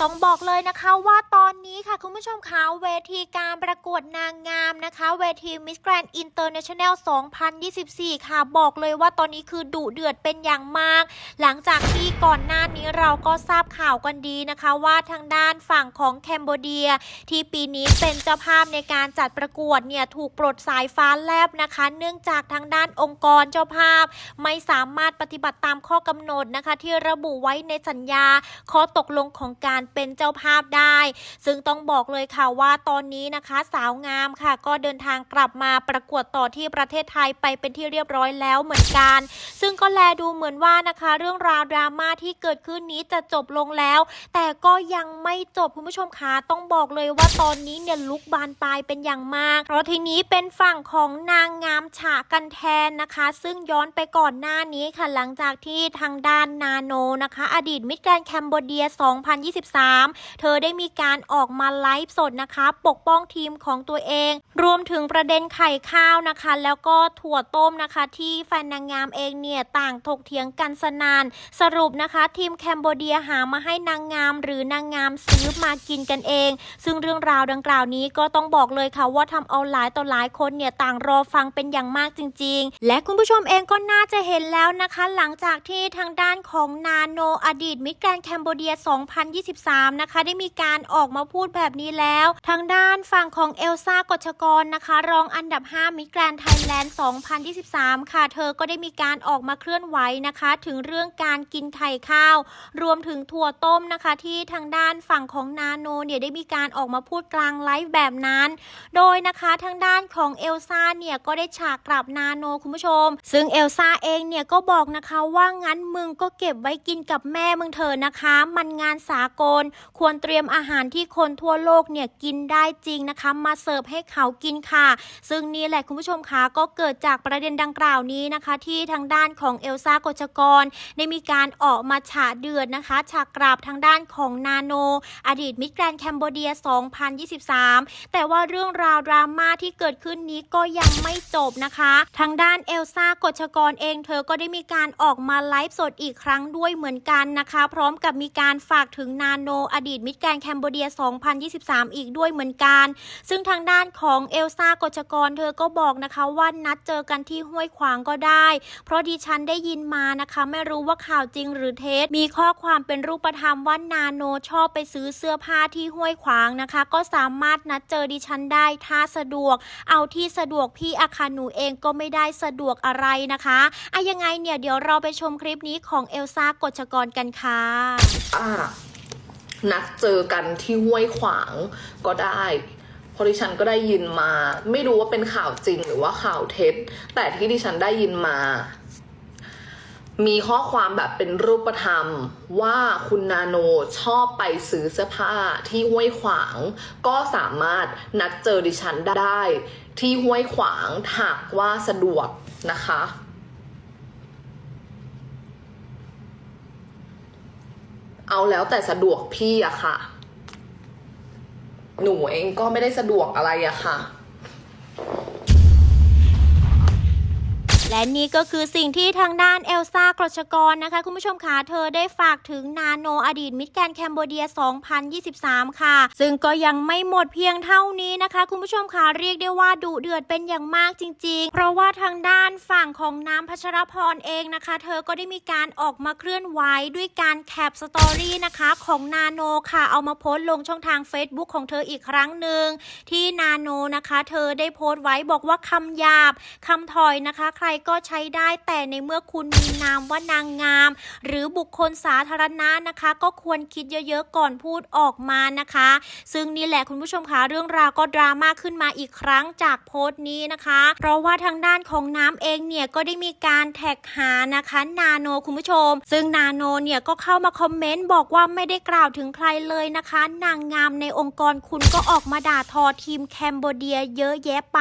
ต้องบอกเลยนะคะว่าตอนนี้ค่ะคุณผู้ชมคะเวทีการประกวดนางงามนะคะ เวที Miss Grand International 2024 ค่ะ บอกเลยว่าตอนนี้คือดุเดือดเป็นอย่างมาก หลังจากที่ก่อนหน้านี้เราก็ทราบข่าวกันดีนะคะ ว่าทางด้านฝั่งของแคนเบเดีย ที่ปีนี้เป็นเจ้าภาพในการจัดประกวดเนี่ยถูกปลดสายฟ้าแลบนะคะ เนื่องจากทางด้านองค์กรเจ้าภาพ ไม่สามารถปฏิบัติตามข้อกำหนดนะคะ ที่ระบุไว้ในสัญญาข้อตกลงของการเป็นเจ้าภาพได้ ซึ่งต้องบอกเลยค่ะว่าตอนนี้นะคะสาวงามค่ะ ก็เดินทางกลับมาประกวดต่อที่ประเทศไทยไปเป็นที่เรียบร้อยแล้วเหมือนกัน ซึ่งก็แลดูเหมือนว่านะคะ เรื่องราวดราม่าที่เกิดขึ้นนี้จะจบลงแล้ว แต่ก็ยังไม่จบคุณผู้ชมคะต้องบอกเลยว่าตอนนี้เนี่ยลุกบานปลายเป็นอย่างมาก เพราะทีนี้เป็นฝั่งของนางงามฉากันแทนนะคะ ซึ่งย้อนไปก่อนหน้านี้ค่ะหลังจากที่ทางด้านนาโนนะคะ อดีตมิสแกรนแคนเบเดีย 2023เธอได้มีการออกมาไลฟ์สดนะคะ ปกป้องทีมของตัวเอง รวมถึงประเด็นไข่ข้าวนะคะ แล้วก็ถั่วต้มนะคะ ที่แฟนนางงามเองเนี่ยต่างถกเถียงกันสนาน สรุปนะคะ ทีมแคนเบเดียหามาให้นางงาม หรือนางงามซื้อมากินกันเอง ซึ่งเรื่องราวดังกล่าวนี้ก็ต้องบอกเลยค่ะว่าทำเอาหลายต่อหลายคนเนี่ยต่างรอฟังเป็นอย่างมากจริง ๆ และคุณผู้ชมเองก็น่าจะเห็นแล้วนะคะ หลังจากที่ทางด้านของนาโนอดีตมิสแกรนแคนเบเดีย 2023 2023 นะคะ ได้มีการออกมาพูดแบบนี้แล้ว ทางด้านฝั่งของเอลซ่ากฎชกรนะคะ รองอันดับ 5 มิแกรนไทยแลนด์ 2023 ค่ะ เธอก็ได้มีการออกมาเคลื่อนไหวนะคะ ถึงเรื่องการกินไข่ข้าว รวมถึงถั่วต้มนะคะ ที่ทางด้านฝั่งของนาโนเนี่ยได้มีการออกมาพูดกลางไลฟ์แบบนั้น โดยนะคะทางด้านของเอลซ่าเนี่ยก็ได้ฉากกลับนาโนคุณผู้ชม ซึ่งเอลซ่าเองเนี่ยก็บอกนะคะว่างั้นมึงก็เก็บไว้กินกับแม่มึงเถอะนะคะ มันงานสากลควรเตรียมอาหารที่คนทั่วโลกเนี่ยกินได้จริงนะคะ มาเสิร์ฟให้เขากินค่ะ ซึ่งนี่แหละคุณผู้ชมคะก็เกิดจากประเด็นดังกล่าวนี้นะคะ ที่ทางด้านของเอลซ่ากฎชกร ได้มีการออกมาฉาเดือดนะคะฉากกราบทางด้านของนาโน อดีตมิสแกรนด์แคนเบเดีย 2023 แต่ว่าเรื่องราวดราม่าที่เกิดขึ้นนี้ก็ยังไม่จบนะคะ ทางด้านเอลซ่ากฎชกรเองเธอก็ได้มีการออกมาไลฟ์สดอีกครั้งด้วยเหมือนกันนะคะ พร้อมกับมีการฝากถึงนาโน อดีตมิสแกรนแคนเบเดีย 2023 อีกด้วยเหมือนกัน ซึ่งทางด้านของเอลซ่ากฎชกรเธอก็บอกนะคะว่านัดเจอกันที่ห้วยขวางก็ได้ เพราะดิฉันได้ยินมานะคะ ไม่รู้ว่าข่าวจริงหรือเท็จมีข้อความเป็นรูปธรรมว่านาโนชอบไปซื้อเสื้อผ้าที่ห้วยขวางนะคะ ก็สามารถนัดเจอดิฉันได้ถ้าสะดวก เอาที่สะดวกพี่อาคาหนูเองก็ไม่ได้สะดวกอะไรนะคะอะยังไงเนี่ยเดี๋ยวเราไปชมคลิปนี้ของเอลซ่ากฎชกรกันค่ะ นัดเจอกันที่ห้วยขวางก็ได้เพราะดิฉันก็ได้ยินมา ไม่รู้ว่าเป็นข่าวจริงหรือว่าข่าวเท็จ แต่ที่ดิฉันได้ยินมา มีข้อความแบบเป็นรูปธรรมว่าคุณนาโนชอบไปซื้อเสื้อผ้าที่ห้วยขวาง ก็สามารถนัดเจอดิฉันได้ที่ห้วยขวางหากว่าสะดวกนะคะ เอาแล้วแต่สะดวกพี่อะค่ะ หนูเองก็ไม่ได้สะดวกอะไรอะค่ะ และนี่ก็คือสิ่งที่ทางด้านเอลซ่ากรชกรนะคะ คุณผู้ชมคะเธอได้ฝากถึงนาโนอดีตมิสแกนแคนเบเดีย 2023 ค่ะ ซึ่งก็ยังไม่หมดเพียงเท่านี้นะคะ คุณผู้ชมคะเรียกได้ว่าดุเดือดเป็นอย่างมากจริง ๆ เพราะว่าทางด้านฝั่งของน้ำพัชรพรเองนะคะ เธอก็ได้มีการออกมาเคลื่อนไหวด้วยการแคปสตอรี่นะคะของนาโนค่ะ เอามาโพสต์ลงช่องทาง Facebook ของเธออีกครั้งหนึ่งที่นาโนนะคะ เธอได้โพสต์ไว้บอกว่าคำหยาบคำถอยนะคะ ใครก็ใช้ได้แต่ในเมื่อคุณมีนามว่านางงาม หรือบุคคลสาธารณะนะคะ ก็ควรคิดเยอะๆก่อนพูดออกมานะคะ ซึ่งนี่แหละคุณผู้ชมคะเรื่องราวก็ดราม่าขึ้นมาอีกครั้งจากโพสต์นี้นะคะ เพราะว่าทางด้านของน้ำเองเนี่ยก็ได้มีการแท็กหานะคะนาโนคุณผู้ชม ซึ่งนาโนเนี่ยก็เข้ามาคอมเมนต์บอกว่าไม่ได้กล่าวถึงใครเลยนะคะ นางงามในองค์กรคุณก็ออกมาด่าทอทีมแคนเบเดียเยอะแยะไป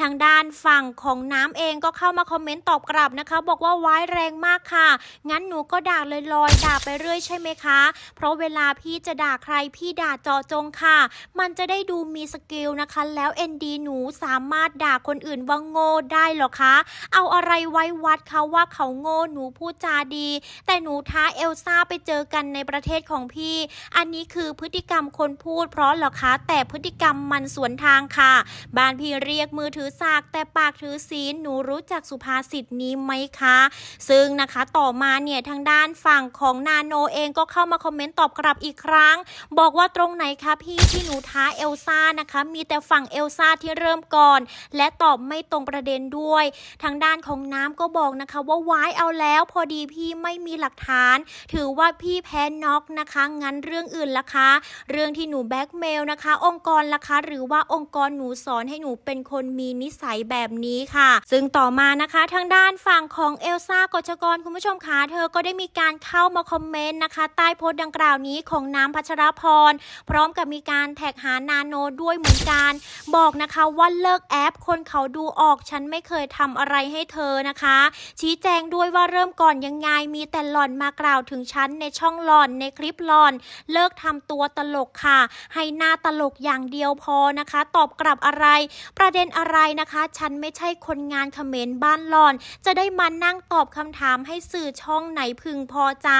ทางด้านฝั่งของน้ำเองก็เข้ามาคอมเมนต์ตอบกลับนะคะ บอกว่าว้ายแรงมากค่ะ งั้นหนูก็ด่าลอยๆด่าไปเรื่อยใช่ไหมคะ เพราะเวลาพี่จะด่าใครพี่ด่าเจาะจงค่ะ มันจะได้ดูมีสกิลนะคะ แล้วเอ็นดีหนูสามารถด่าคนอื่นว่าโง่ได้หรอคะ เอาอะไรไว้วัดเขาว่าเขาโง่หนูพูดจาดี แต่หนูท้าเอลซ่าไปเจอกันในประเทศของพี่ อันนี้คือพฤติกรรมคนพูดเพราะหรอคะ แต่พฤติกรรมมันสวนทางค่ะ บ้านพี่เรียกมือถือสากแต่ปากถือศีลหนูรู้จักสุภาษิตนี้ไหมคะ ซึ่งนะคะต่อมาเนี่ยทางด้านฝั่งของนาโนเองก็เข้ามาคอมเมนต์ตอบกลับอีกครั้ง บอกว่าตรงไหนคะพี่ที่หนูท้าเอลซ่านะคะ มีแต่ฝั่งเอลซ่าที่เริ่มก่อน และตอบไม่ตรงประเด็นด้วย ทางด้านของน้ำก็บอกนะคะว่าวายเอาแล้วพอดีพี่ไม่มีหลักฐาน ถือว่าพี่แพ้น็อกนะคะ งั้นเรื่องอื่นล่ะคะ เรื่องที่หนูแบ็กเมลนะคะ องค์กรล่ะคะ หรือว่าองค์กรหนูสอนให้หนูเป็นคนมีนิสัยแบบนี้ค่ะ ซึ่งต่อมานะคะ ทางด้านฝั่งของเอลซ่ากชกรคุณผู้ชมคะเธอก็ได้มีการเข้ามาคอมเมนต์นะคะ ใต้โพสต์ดังกล่าวนี้ของน้ำพัชรพร พร้อมกับมีการแท็กหานาโนด้วยเหมือนกัน บอกนะคะว่าเลิกแอป คนเขาดูออกฉันไม่เคยทำอะไรให้เธอนะคะ ชี้แจงด้วยว่าเริ่มก่อนยังไงมีแต่หล่อนมากล่าวถึงฉันในช่องหล่อนในคลิปหล่อน เลิกทำตัวตลกค่ะ ให้หน้าตลกอย่างเดียวพอนะคะ ตอบกลับอะไร ประเด็นอะไรนะคะ ฉันไม่ใช่คนงานเขมรบ้านหล่อน จะได้มานั่งตอบคำถามให้สื่อช่องไหนพึงพอใจ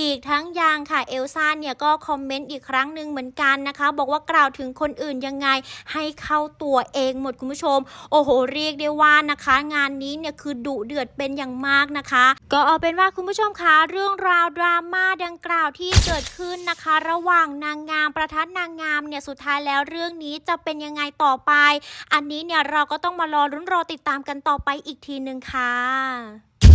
อีกทั้งยังค่ะเอลซ่าเนี่ยก็คอมเมนต์อีกครั้งหนึ่งเหมือนกันนะคะ บอกว่ากล่าวถึงคนอื่นยังไงให้เข้าตัวเองหมดคุณผู้ชม โอ้โห เรียกได้ว่านะคะ งานนี้เนี่ยคือดุเดือดเป็นอย่างมากนะคะ ก็เอาเป็นว่าคุณผู้ชมคะเรื่องราวดราม่าดังกล่าวที่เกิดขึ้นนะคะ ระหว่างนางงามประทัดนางงามเนี่ยสุดท้ายแล้วเรื่องนี้จะเป็นยังไงต่อไป อันนี้เนี่ยเราก็ต้องมารอรุ้นรอติดตามกันต่อไปอีกทีหนึ่งค่ะ